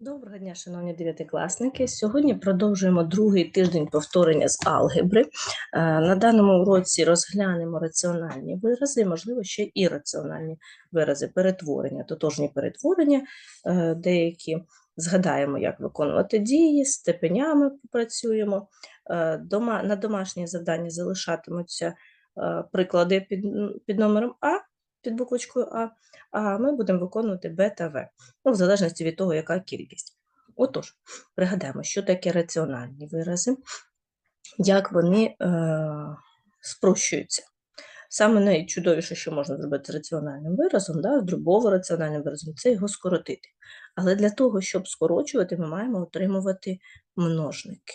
Доброго дня, шановні дев'ятикласники. Сьогодні продовжуємо другий тиждень повторення з алгебри. Е, На даному уроці розглянемо раціональні вирази, можливо, ще і раціональні вирази перетворення, тотожні перетворення, е, деякі згадаємо, як виконувати дії, з степенями попрацюємо. Е, На домашнє завдання залишатимуться приклади під номером А, під буквочкою А, а ми будемо виконувати Б та В ну, в залежності від того, яка кількість. Отож, пригадаємо, що таке раціональні вирази, як вони е, спрощуються. Саме найчудовіше, що можна зробити з раціональним виразом, да, з дробово-раціональним виразом, це його скоротити. Але для того, щоб скорочувати, ми маємо отримувати множники.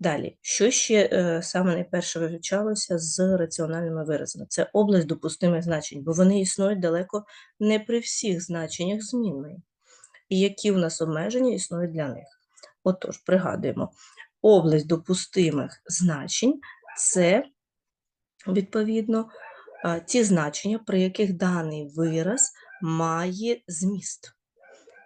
Далі, що ще е, саме найперше вивчалося з раціональними виразами? Це область допустимих значень, бо вони існують далеко не при всіх значеннях змінної. І які у нас обмеження існують для них. Отож, пригадуємо, область допустимих значень це, відповідно, ті значення, при яких даний вираз має зміст.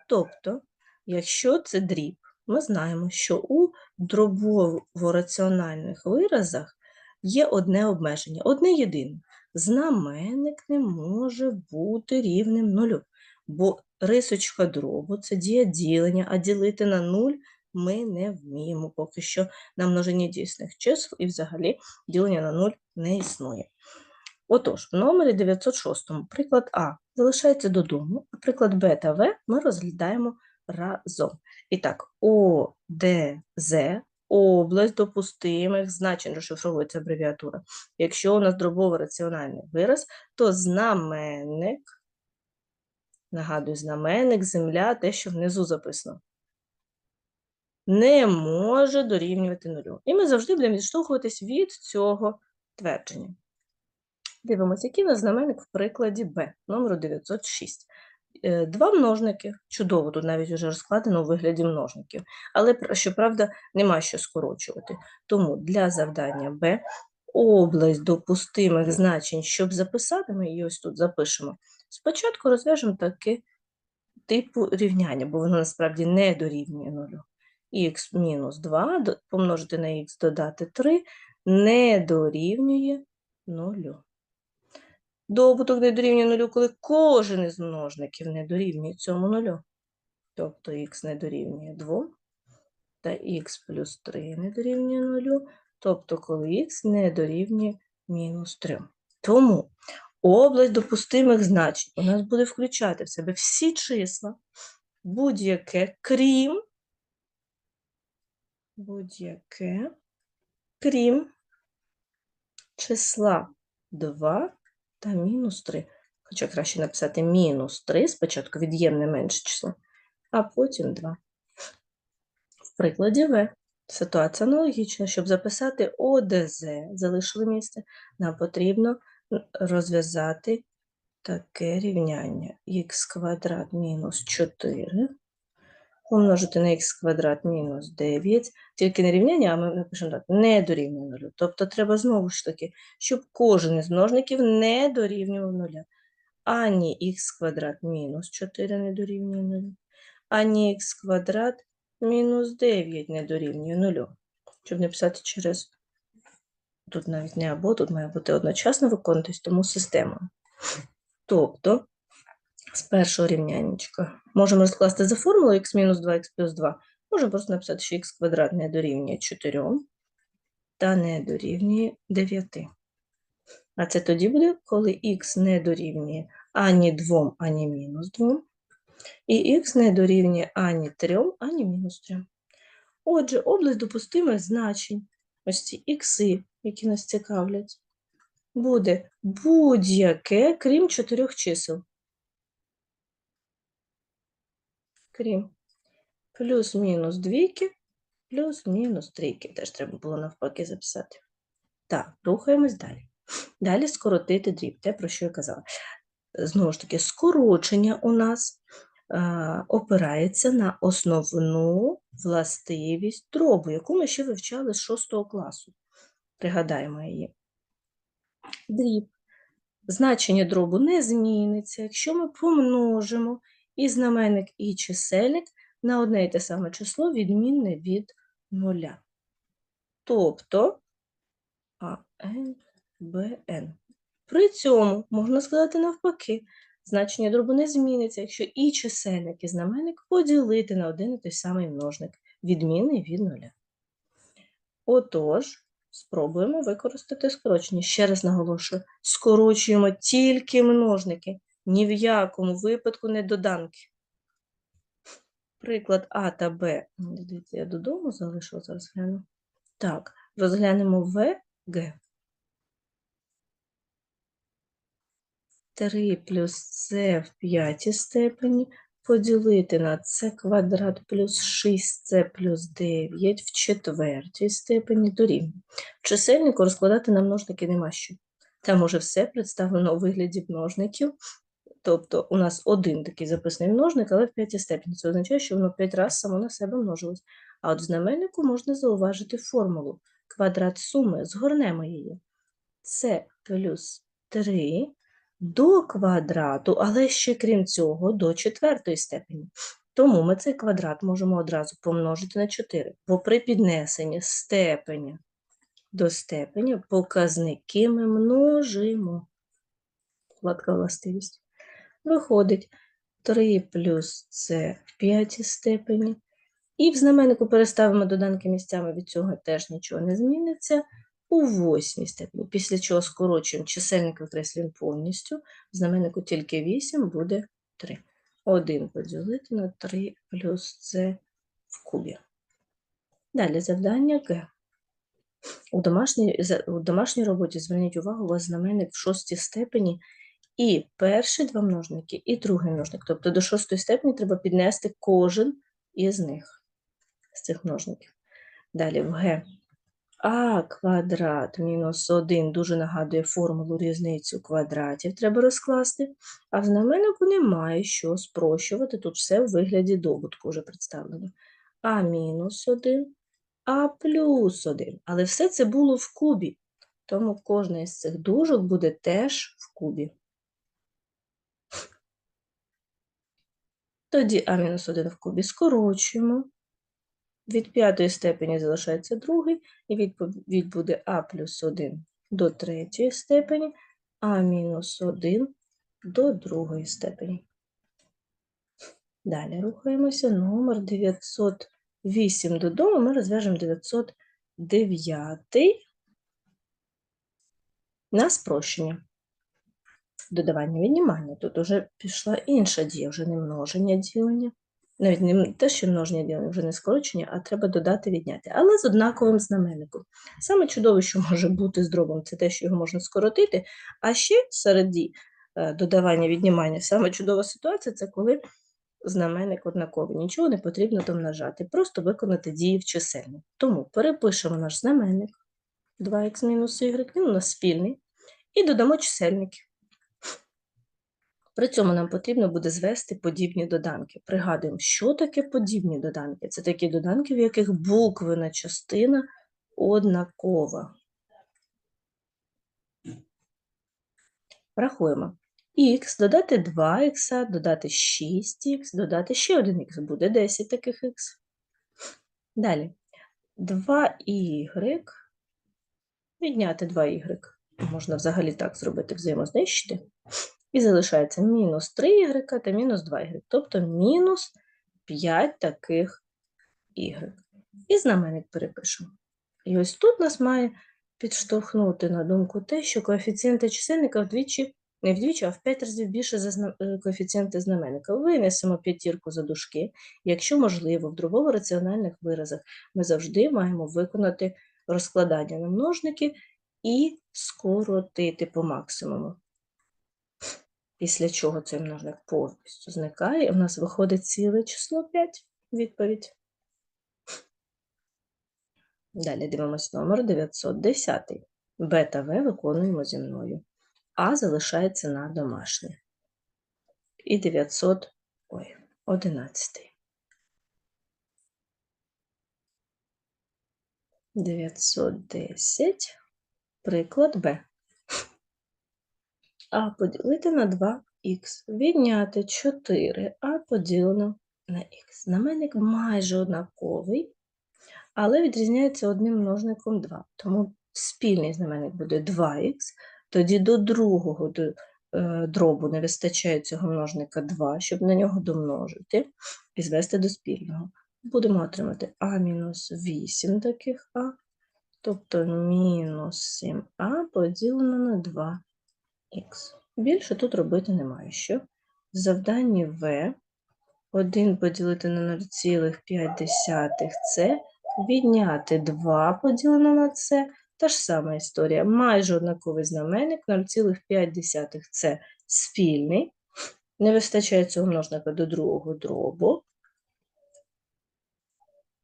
Тобто, якщо це дріб, ми знаємо, що у дробово-раціональних виразах є одне обмеження, одне єдине. Знаменник не може бути рівним нулю, бо рисочка дробу це дія ділення, а ділити на нуль ми не вміємо поки що на множині дійсних чисел і взагалі ділення на нуль не існує. Отож, в номері 906 приклад А залишається додому, а приклад Б та В ми розглядаємо разом. І так, О, Д, З – область допустимих значень, розшифровується абревіатура. Якщо у нас дробово-раціональний вираз, то знаменник, нагадую, знаменник, земля, те, що внизу записано, не може дорівнювати нулю. І ми завжди будемо відштовхуватись від цього твердження. Дивимося, який у нас знаменник в прикладі Б, номеру 906. Е, Два множники, чудово, тут навіть вже розкладено у вигляді множників, але, щоправда, нема що скорочувати. Тому для завдання Б область допустимих значень, щоб записати, ми її ось тут запишемо. Спочатку розв'яжемо таке типу рівняння, бо воно насправді не дорівнює нулю. х мінус 2 помножити на х додати 3 не дорівнює нулю. Добуток не дорівнює нулю, коли кожен із множників не дорівнює цьому нулю. Тобто х не дорівнює 2, та х плюс 3 не дорівнює нулю, тобто коли х не дорівнює мінус 3. Тому область допустимих значень у нас буде включати в себе всі числа, будь-яке, крім, будь-яке, крім числа 2 та мінус 3. Хоча краще написати мінус 3, спочатку від'ємне менше число, а потім 2. В прикладі В ситуація аналогічна. Щоб записати ОДЗ, залишили місце, нам потрібно розв'язати таке рівняння. х квадрат мінус 4 помножити на х квадрат мінус 9. Тільки не рівняння, а ми напишемо так, не дорівнює нулю. Тобто треба знову ж таки, щоб кожен із множників не дорівнював нуля. Ані х квадрат мінус 4 не дорівнює нулю, ані х квадрат мінус 9 не дорівнює нулю. Щоб не писати через, тут навіть не або, тут має бути одночасно виконуватись, тому системою. Тобто, з першого рівнянечка можемо розкласти за формулою х мінус 2, х плюс 2. Можемо просто написати, що х квадрат не дорівнює 4 та не дорівнює 9. А це тоді буде, коли х не дорівнює ані 2, ані мінус 2, і х не дорівнює ані 3, ані мінус 3. Отже, область допустимих значень, ось ці ікси, які нас цікавлять, буде будь-яке, крім чотирьох чисел. Крім плюс-мінус двійки, плюс-мінус трійки. Теж треба було навпаки записати. Так, рухаємось далі. Далі скоротити дріб, те, про що я казала. Знову ж таки, скорочення у нас е, опирається на основну властивість дробу, яку ми ще вивчали з 6 класу. Пригадаємо її. Дріб. Значення дробу не зміниться, якщо ми помножимо і знаменник, і чисельник на одне і те саме число, відмінне від нуля. Тобто АН, БН. При цьому можна сказати навпаки, значення дробу не зміниться, якщо і чисельник, і знаменник поділити на один і той самий множник, відмінний від нуля. Отож, спробуємо використати скорочення. Ще раз наголошую, скорочуємо тільки множники, ні в якому випадку не доданки. Приклад А та Б. Ну, Дивіться, я додому залишила, зараз гляну. Так, розглянемо В, Г. 3 плюс С в п'ятій степені поділити на С квадрат плюс 6С плюс 9 в четвертій степені дорівнює. Чисельнику розкладати на множники нема що. Там уже все представлено у вигляді множників. Тобто у нас один такий записаний множник, але в п'ятій степені. Це означає, що воно 5 разів само на себе множилось. А от в знаменнику можна зауважити формулу. Квадрат суми, згорнемо її. С плюс 3 до квадрату, але ще крім цього, до четвертої степені. Тому ми цей квадрат можемо одразу помножити на 4, бо при піднесенні степеня до степеня показники ми множимо. Вкладка властивість. Виходить 3 плюс С в п'ятій степені. І в знаменнику переставимо доданки місцями, від цього теж нічого не зміниться. У восьмій степені, після чого скорочуємо чисельник викреслюємо повністю, в знаменнику тільки 8 буде 3. 1 поділити на 3 плюс С в кубі. Далі завдання Г. У домашній, у домашній роботі зверніть увагу, у вас знаменник в шостій степені і перші два множники, і другий множник. Тобто до шостої степені треба піднести кожен із них, з цих множників. Далі в Г. А квадрат мінус 1 дуже нагадує формулу різницю квадратів треба розкласти, а в знаменнику немає що спрощувати, тут все в вигляді добутку вже представлено. А мінус 1, А плюс 1. Але все це було в кубі, тому кожна із цих дужок буде теж в кубі. Тоді А-1 в кубі скорочуємо. Від п'ятої степені залишається другий, і відповідь буде А плюс 1 до третьої степені, А мінус 1 до другої степені. Далі рухаємося. Номер 908 додому. Ми розв'яжемо 909 на спрощення. Додавання віднімання. Тут вже пішла інша дія, вже не множення ділення. Навіть не те, що множення ділення, вже не скорочення, а треба додати відняти. Але з однаковим знаменником. Саме чудове, що може бути з дробом, це те, що його можна скоротити. А ще серед дій е, додавання віднімання, саме чудова ситуація це коли знаменник однаковий. Нічого не потрібно домножати, просто виконати дії в чисельник. Тому перепишемо наш знаменник 2х-y, він у нас спільний, і додамо чисельники. При цьому нам потрібно буде звести подібні доданки. Пригадуємо, що таке подібні доданки? Це такі доданки, в яких буквена частина однакова. Рахуємо. Х додати 2х, додати 6х, додати ще 1х, буде 10 таких х. Далі 2y, відняти 2y. Можна взагалі так зробити, взаємознищити. І залишається мінус 3y та мінус 2y, тобто мінус 5 таких y. І знаменник перепишемо. І ось тут нас має підштовхнути на думку те, що коефіцієнти чисельника вдвічі, не вдвічі, а в 5 разів більше за е, коефіцієнти знаменника. Винесемо п'ятірку за дужки. Якщо можливо, в дробово-раціональних виразах ми завжди маємо виконати розкладання на множники і скоротити по максимуму. Після чого цей множник повністю зникає, і в нас виходить ціле число 5. Відповідь. Далі дивимось номер 910. Б та В виконуємо зі мною. А залишається на домашнє. І 900, ой, 11. 910. Приклад Б. А поділити на 2х. Відняти 4а поділено на х. Знаменник майже однаковий, але відрізняється одним множником 2. Тому спільний знаменник буде 2х, тоді до другого до, е, дробу не вистачає цього множника 2, щоб на нього домножити і звести до спільного. Будемо отримати а мінус 8 таких а, тобто мінус 7а поділено на 2х. Більше тут робити немає що. В завданні В 1 поділити на 0,5 це відняти 2 поділено на це. Та ж сама історія. Майже однаковий знаменник 0,5 це спільний. Не вистачає цього множника до другого дробу.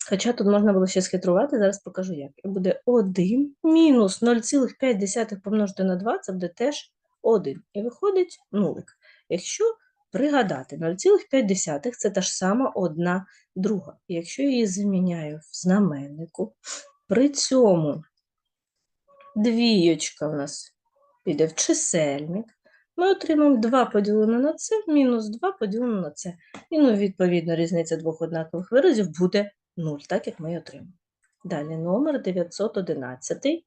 Хоча тут можна було ще схитрувати, зараз покажу як. Буде 1 мінус 0,5 помножити на 2, це буде теж 1. І виходить нулик. Якщо пригадати, 0,5 це та ж сама одна друга. Якщо я її заміняю в знаменнику, при цьому двієчка в нас піде в чисельник, ми отримаємо 2 поділено на це, мінус 2 поділено на це. І, ну, відповідно, різниця двох однакових виразів буде 0, так як ми і отримали. Далі номер 911.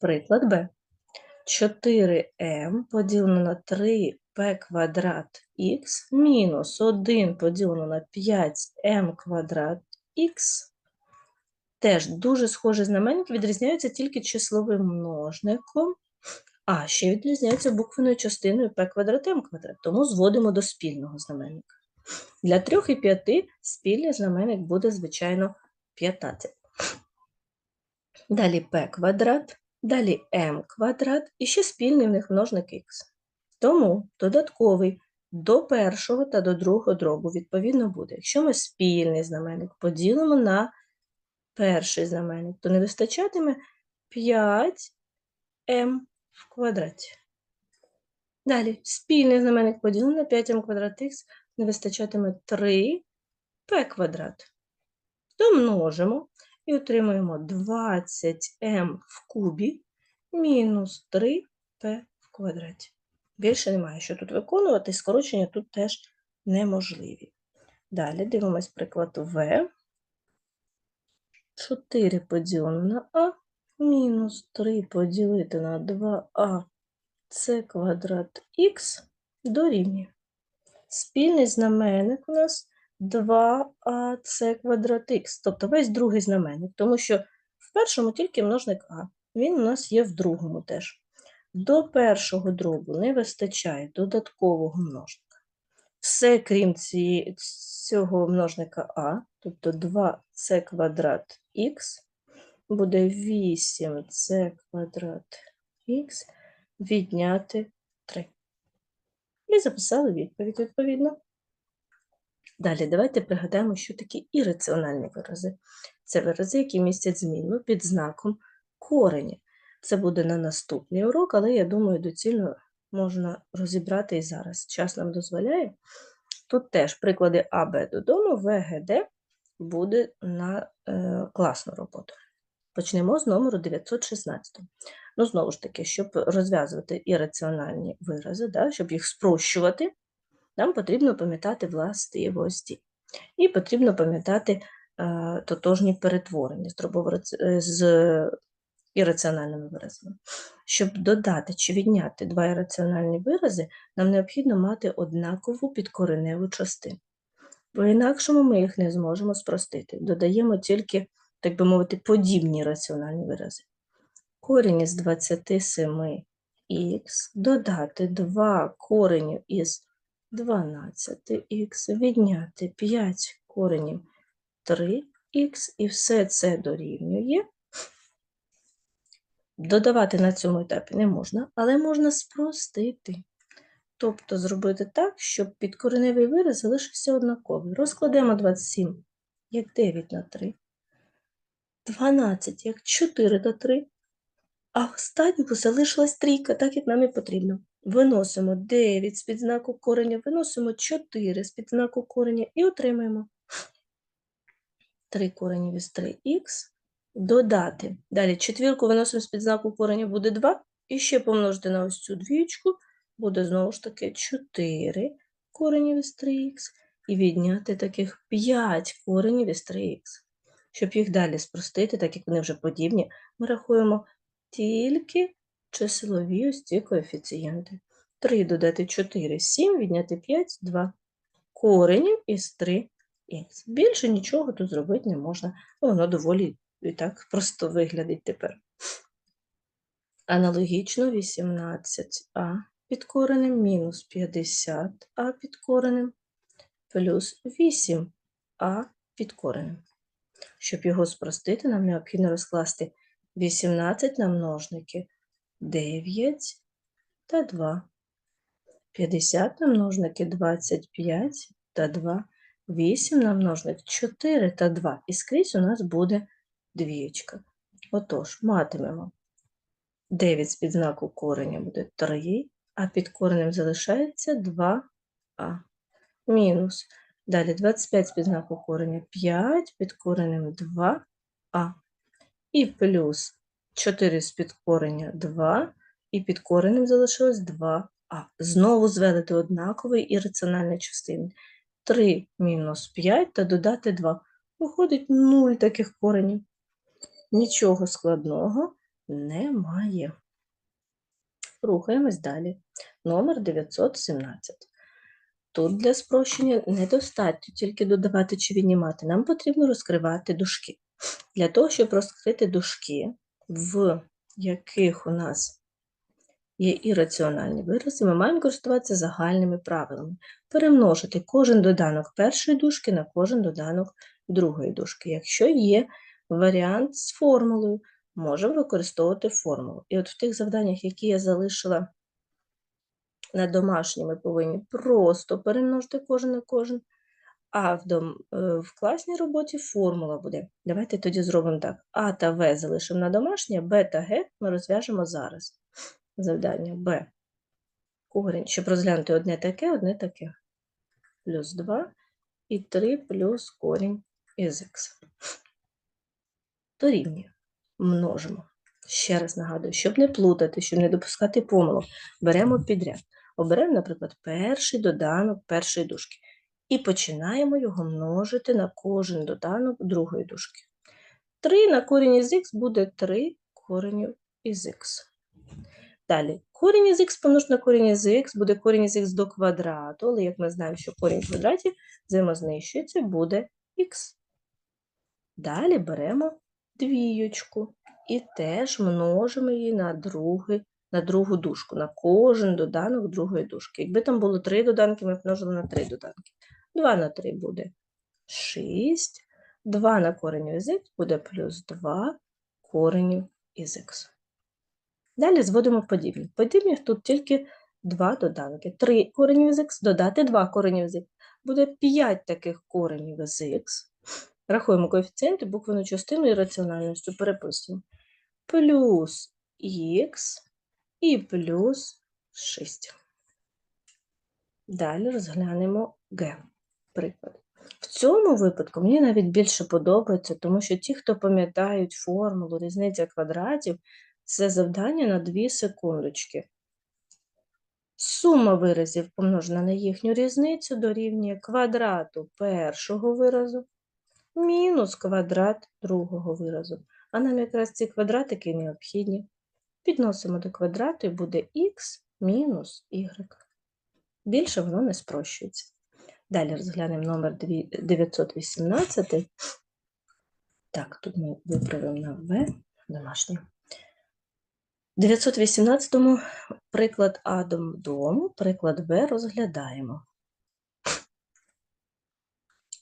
Приклад Б. 4m поділено на 3p квадрат х мінус 1 поділено на 5m квадрат х. Теж дуже схожі знаменники, відрізняються тільки числовим множником, а ще відрізняються буквеною частиною p квадрат m квадрат, тому зводимо до спільного знаменника. Для 3 і 5 спільний знаменник буде, звичайно, 15. Далі p квадрат, далі m квадрат і ще спільний в них множник х. Тому додатковий до першого та до другого дробу відповідно буде. Якщо ми спільний знаменник поділимо на перший знаменник, то не вистачатиме 5m в квадраті. Далі спільний знаменник поділимо на 5m квадрат х не вистачатиме 3p квадрат. Домножимо і отримаємо 20m в кубі мінус 3p в квадраті. Більше немає що тут виконувати, скорочення тут теж неможливі. Далі дивимось приклад В. 4 поділено на А, мінус 3 поділити на 2а це квадрат х дорівнює. Спільний знаменник у нас 2ac квадрат х, тобто весь другий знаменник, тому що в першому тільки множник а, він у нас є в другому теж. До першого дробу не вистачає додаткового множника. Все, крім цієї, цього множника а, тобто 2c квадрат х, буде 8c квадрат х відняти 3. І записали відповідь відповідно. Далі давайте пригадаємо, що такі ірраціональні вирази. Це вирази, які містять зміну під знаком корені. Це буде на наступний урок, але я думаю, доцільно можна розібрати і зараз. Час нам дозволяє. Тут теж приклади А, Б додому, В, Г, Д буде на е, класну роботу. Почнемо з номеру 916. Ну, знову ж таки, щоб розв'язувати ірраціональні вирази, да, щоб їх спрощувати, нам потрібно пам'ятати властивості. І потрібно пам'ятати е, тотожні перетворення з, дробово- з ірраціональними виразами. Щоб додати чи відняти два ірраціональні вирази, нам необхідно мати однакову підкореневу частину. Бо інакшому ми їх не зможемо спростити. Додаємо тільки, так би мовити, подібні раціональні вирази. Корінь із 27х додати 2 коренів із 12х, відняти 5 коренів 3х, і все це дорівнює. Додавати на цьому етапі не можна, але можна спростити. Тобто зробити так, щоб підкореневий вираз залишився однаковий. Розкладемо 27 як 9 на 3, 12 як 4 на 3, а останньому залишилась трійка, так як нам і потрібно. Виносимо 9 з-під знаку кореня, виносимо 4 з-під знаку кореня і отримаємо 3 коренів із 3х. Додати. Далі четвірку виносимо з-під знаку кореня, буде 2. І ще помножити на ось цю двічку, буде знову ж таки 4 коренів із 3х і відняти таких 5 коренів із 3х. Щоб їх далі спростити, так як вони вже подібні, ми рахуємо тільки числові ось ці коефіцієнти. 3 додати 4 – 7, відняти 5 – 2. Коренів із 3х. Більше нічого тут зробити не можна. Ну, Воно доволі і так просто виглядить тепер. Аналогічно 18а під коренем мінус 50а під коренем плюс 8а під коренем. Щоб його спростити, нам необхідно розкласти 18 на множники 9 та 2. 50 на множники 25 та 2. 8 на множник 4 та 2. І скрізь у нас буде двієчка. Отож, матимемо 9 з підзнаку кореня буде 3, а під коренем залишається 2а. Мінус. Далі 25 з підзнаку кореня 5, під коренем 2а. І плюс 4 з під кореня 2, і під коренем залишилось 2а. Знову звелити однаковий і раціональні частини. 3 мінус 5 та додати 2. Виходить 0 таких коренів. Нічого складного немає. Рухаємось далі. Номер 917. Тут для спрощення недостатньо тільки додавати чи віднімати. Нам потрібно розкривати дужки. Для того, щоб розкрити дужки, в яких у нас є ірраціональні вирази, ми маємо користуватися загальними правилами. Перемножити кожен доданок першої дужки на кожен доданок другої дужки. Якщо є варіант з формулою, можемо використовувати формулу. І от в тих завданнях, які я залишила на домашні, ми повинні просто перемножити кожен на кожен, а в, дом, е, в класній роботі формула буде. Давайте тоді зробимо так. А та В залишимо на домашнє, Б та Г ми розв'яжемо зараз. Завдання Б. Корінь, щоб розглянути одне таке, одне таке. Плюс 2 і 3 плюс корінь із х. Дорівнює. Множимо. Ще раз нагадую, щоб не плутати, щоб не допускати помилок, беремо підряд. Оберемо, наприклад, перший доданок першої дужки. І починаємо його множити на кожен доданок другої дужки. 3 на корінь із х буде 3 коренів із х. Далі, корінь із х помножити на корінь із х буде корінь із х до квадрату, але як ми знаємо, що корінь в квадраті взаємознищується, буде х. Далі беремо двієчку і теж множимо її на, другий, на другу дужку, на кожен доданок другої дужки. Якби там було три доданки, ми б множили на три доданки. 2 на 3 буде 6, 2 на кореню із х буде плюс 2 коренів із х. Далі зводимо подібні. Подібних тут тільки два доданки. 3 коренів із х, додати 2 коренів з х. Буде 5 таких коренів із х. Рахуємо коефіцієнти, буквену частину і раціональністю переписуємо. Плюс х і плюс 6. Далі розглянемо г. Приклад. В цьому випадку мені навіть більше подобається, тому що ті, хто пам'ятають формулу різниця квадратів, це завдання на 2 секундочки. Сума виразів помножена на їхню різницю дорівнює квадрату першого виразу мінус квадрат другого виразу. А нам якраз ці квадратики необхідні. Підносимо до квадрату і буде х мінус y. Більше воно не спрощується. Далі розглянемо номер 918. Так, тут ми виправимо на В домашнє. В 918 приклад А дому, приклад Б розглядаємо.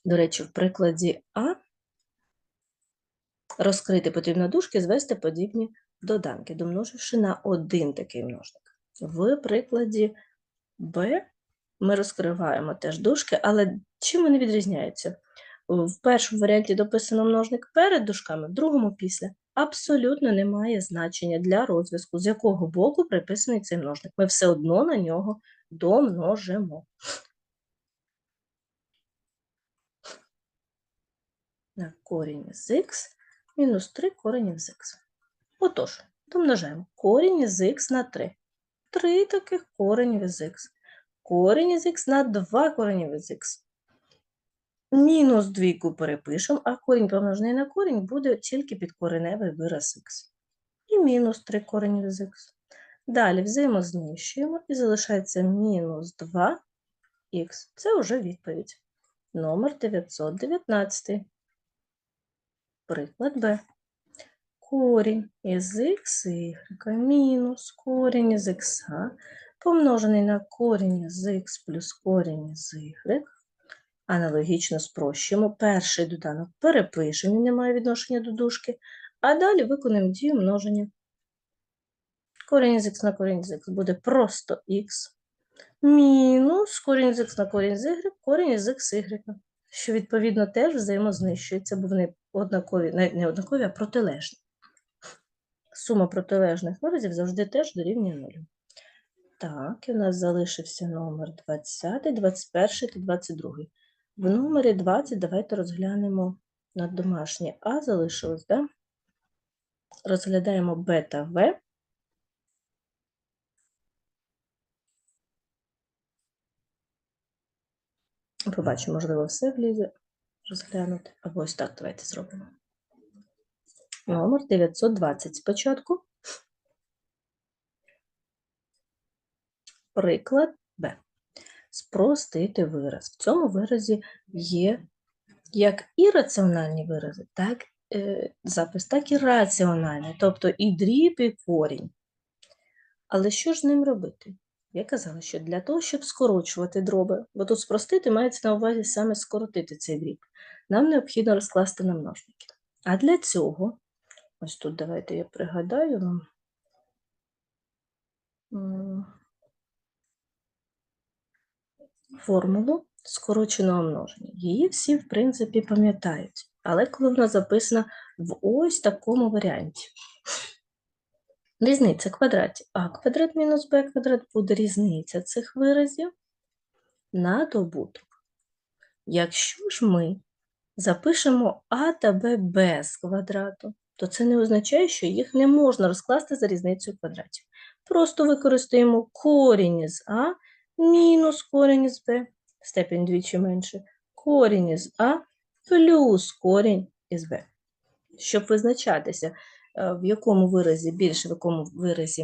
До речі, в прикладі А розкрити потрібно дужки, звести подібні доданки, домноживши на один такий множник. В прикладі Б ми розкриваємо теж дужки, але чим вони відрізняються? В першому варіанті дописано множник перед дужками, в другому після. Абсолютно немає значення для розв'язку, з якого боку приписаний цей множник. Ми все одно на нього домножимо. На корінь з х мінус 3 корінь з х. Отож, домножаємо корінь з х на 3. 3 таких корень з х. Корінь із х на 2 коренів із х. Мінус двійку перепишемо, а корінь помножений на корінь буде тільки підкореневий вираз х. І мінус 3 коренів із х. Далі взаємознищуємо і залишається мінус 2х. Це вже відповідь. Номер 919. Приклад Б. Корінь із х мінус корінь із х помножений на корінь із х плюс корінь із y. Аналогічно спрощуємо. Перший доданок перепишемо, не має відношення до дужки, а далі виконуємо дію множення. Корінь із х на корінь з х буде просто х. Мінус корінь з х на корінь з y, корінь із х y, що відповідно теж взаємознищується, бо вони однакові, не однакові, а протилежні. Сума протилежних виразів завжди теж дорівнює нулю. Так, і у нас залишився номер 20, 21 та 22. В номері 20 давайте розглянемо на домашнє А залишилось, да? Розглядаємо Б та В. Побачимо, можливо, все влізе розглянути. Або ось так давайте зробимо. Номер 920 спочатку. Приклад Б. Спростити вираз. В цьому виразі є як ірраціональні вирази, так е, запис, так і раціональний, тобто і дріб, і корінь. Але що ж з ним робити? Я казала, що для того, щоб скорочувати дроби, бо тут спростити мається на увазі саме скоротити цей дріб, нам необхідно розкласти на множники. А для цього, ось тут давайте я пригадаю вам. Формулу скороченого множення. Її всі, в принципі, пам'ятають, але коли вона записана в ось такому варіанті. Різниця квадратів а квадрат мінус b квадрат буде різниця цих виразів на добуток. Якщо ж ми запишемо а та b без квадрату, то це не означає, що їх не можна розкласти за різницею квадратів. Просто використаємо корінь із а мінус корінь із b, степень двічі менше, корінь із а плюс корінь із b. Щоб визначатися, Е, в якому виразі більше, в якому виразі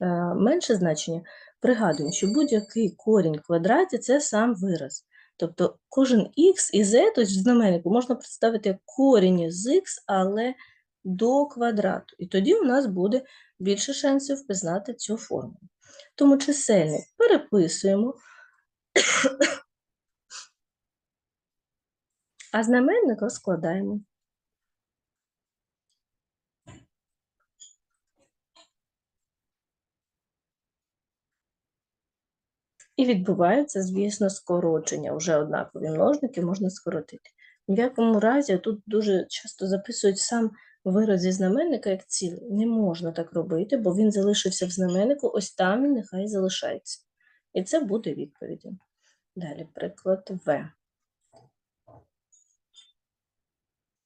е, менше значення, пригадуємо, що будь-який корінь в квадраті це сам вираз. Тобто кожен х і z, тобто знаменнику можна представити як корінь із х, але до квадрату. І тоді у нас буде більше шансів впізнати цю формулу. Тому чисельник переписуємо, а знаменник розкладаємо. І відбувається, звісно, скорочення. Вже однакові множники можна скоротити. В якому разі тут дуже часто записують сам вираз зі знаменника як цілий. Не можна так робити, бо він залишився в знаменнику, ось там він нехай залишається. І це буде відповіддю. Далі приклад В.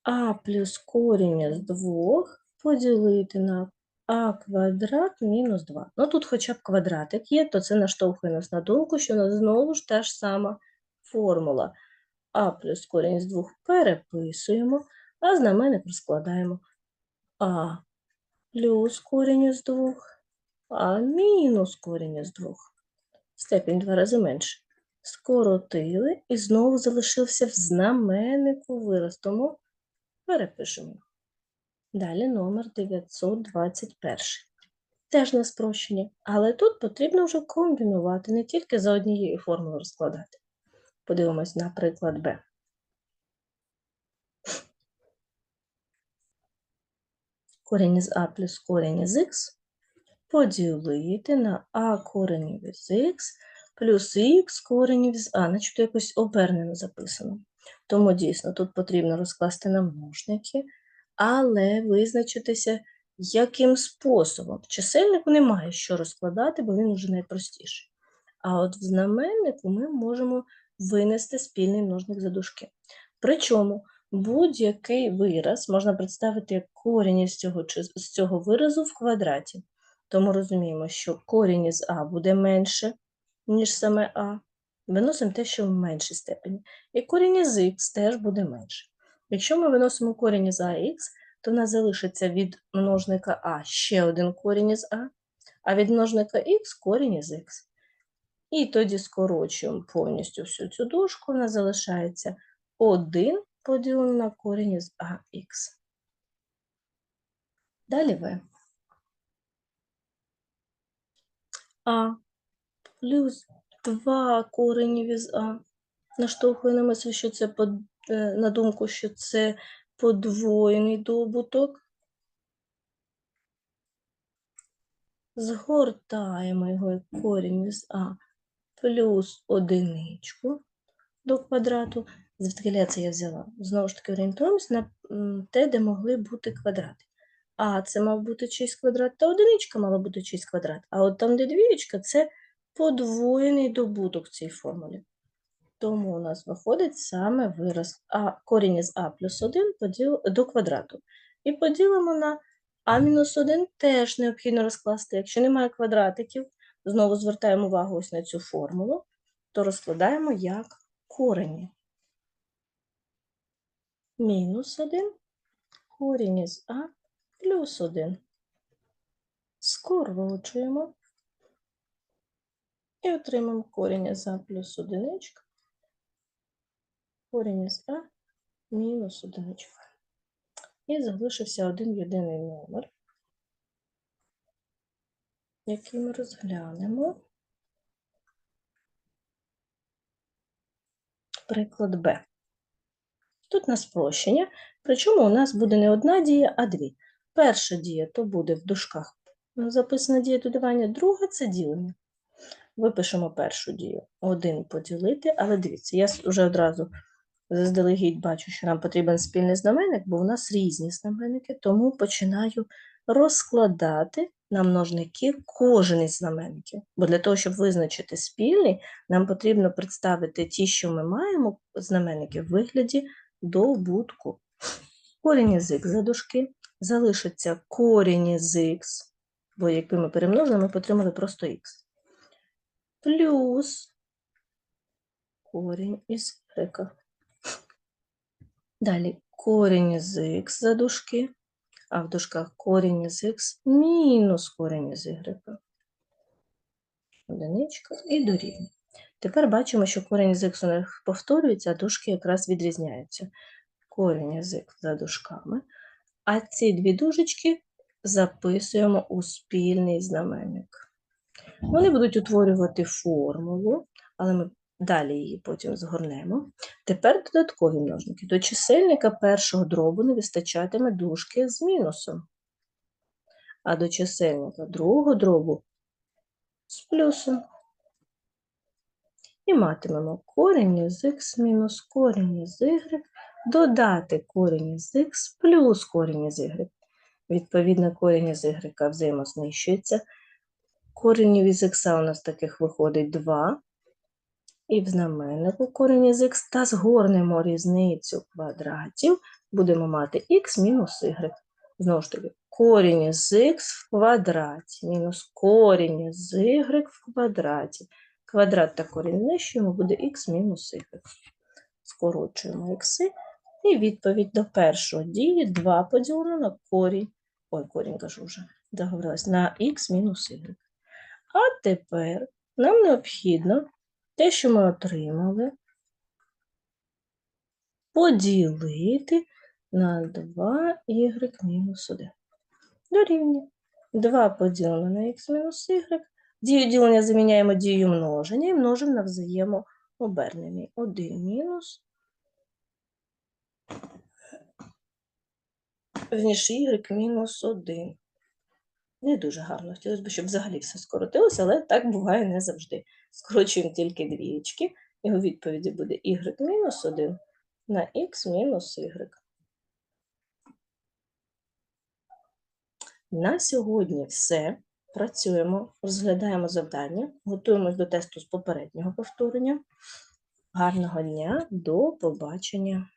А плюс корінь з двох поділити на а квадрат мінус 2. Ну тут хоча б квадратик є, то це наштовхує нас на думку, що у нас знову ж та ж сама формула. А плюс корінь з 2 переписуємо, а знаменник розкладаємо А плюс корінь з 2, а мінус корінь з 2. Степінь два рази менше. Скоротили і знову залишився в знаменнику вираз, тому перепишемо. Далі номер 921. Теж на спрощення, але тут потрібно вже комбінувати, не тільки за однією формулою розкладати. Подивимось на приклад Б. Корінь із А плюс корінь із Х поділити на А коренів із Х плюс Х коренів із А, начебто якось обернено записано. Тому дійсно тут потрібно розкласти на множники але визначитися, яким способом. Чисельнику немає що розкладати, бо він вже найпростіший. А от в знаменнику ми можемо винести спільний множник за дужки. Причому будь-який вираз можна представити як корінь із цього, з цього виразу в квадраті. Тому розуміємо, що корінь із А буде менше ніж саме а. Виносимо те, що в меншій степені. І корінь із х теж буде менше. Якщо ми виносимо корінь із ах, то в нас залишиться від множника а ще один корінь із а, а від множника х корінь із х. І тоді скорочуємо повністю всю цю дужку, в нас залишається 1 поділено на корінь із ах. Далі в. А плюс 2 коренів із А. Наштовхує на що це под- е, на думку, що це подвоєний добуток. Згортаємо його корінь із А плюс одиничку до квадрату. Звідки це я взяла? Знову ж таки, орієнтуємось на те, де могли бути квадрати. А це мав бути чийсь квадрат, та одиничка мала бути чийсь квадрат. А от там, де двієчка, це подвоєний добуток в цій формулі. Тому у нас виходить саме вираз а, корінь із а плюс 1 поділ, до квадрату. І поділимо на а мінус 1 теж необхідно розкласти. Якщо немає квадратиків, знову звертаємо увагу ось на цю формулу, то розкладаємо як корені. Мінус 1, корінь із а плюс 1. Скорочуємо. І отримаємо корінь із а плюс 1, корінь із а мінус 1. І залишився один єдиний номер, який ми розглянемо. Приклад Б. Тут на спрощення, причому у нас буде не одна дія, а дві. Перша дія то буде в дужках записана дія додавання, друга це ділення. Випишемо першу дію. Один поділити, але дивіться, я вже одразу заздалегідь бачу, що нам потрібен спільний знаменник, бо у нас різні знаменники, тому починаю розкладати на множники кожен із знаменників. Бо для того, щоб визначити спільний, нам потрібно представити ті, що ми маємо знаменники в вигляді добутку. Корінь із х за дужки, залишиться корінь із х, бо якби ми перемножили, ми отримали просто х. Плюс корінь із y. Далі корінь із х за дужки, а в дужках корінь із х мінус корінь із y. Одиничка і дорівнює. Тепер бачимо, що корінь із х у них повторюється, а дужки якраз відрізняються. Корінь із х за дужками. А ці дві дужечки записуємо у спільний знаменник. Вони будуть утворювати формулу, але ми далі її потім згорнемо. Тепер додаткові множники. До чисельника першого дробу не вистачатиме дужки з мінусом, а до чисельника другого дробу з плюсом. І матимемо корінь із х мінус корінь із y, додати корінь із х плюс корінь із y. Відповідно, корінь із y взаємознищується. Коренів із х у нас таких виходить 2. І в знаменнику корінь із х та згорнемо різницю квадратів, будемо мати х мінус y. Знову ж таки, корінь із х в квадраті мінус корінь із y в квадраті. Квадрат та корінь знищуємо, буде х мінус y. Скорочуємо х. І відповідь до першої дії 2 поділено на корінь. Ой, корінь кажу вже, договорилась, на х мінус y. А тепер нам необхідно те, що ми отримали, поділити на 2y мінус 1. Дорівнює. 2 поділено на х мінус y. Дію ділення заміняємо дією множення і множимо на взаємообернений. 1 мінус. Вірніше, y мінус 1. Не дуже гарно. Хотілося б, щоб взагалі все скоротилося, але так буває не завжди. Скорочуємо тільки двієчки, і у відповіді буде y мінус 1 на x мінус y. На сьогодні все. Працюємо, розглядаємо завдання, готуємось до тесту з попереднього повторення. Гарного дня, до побачення!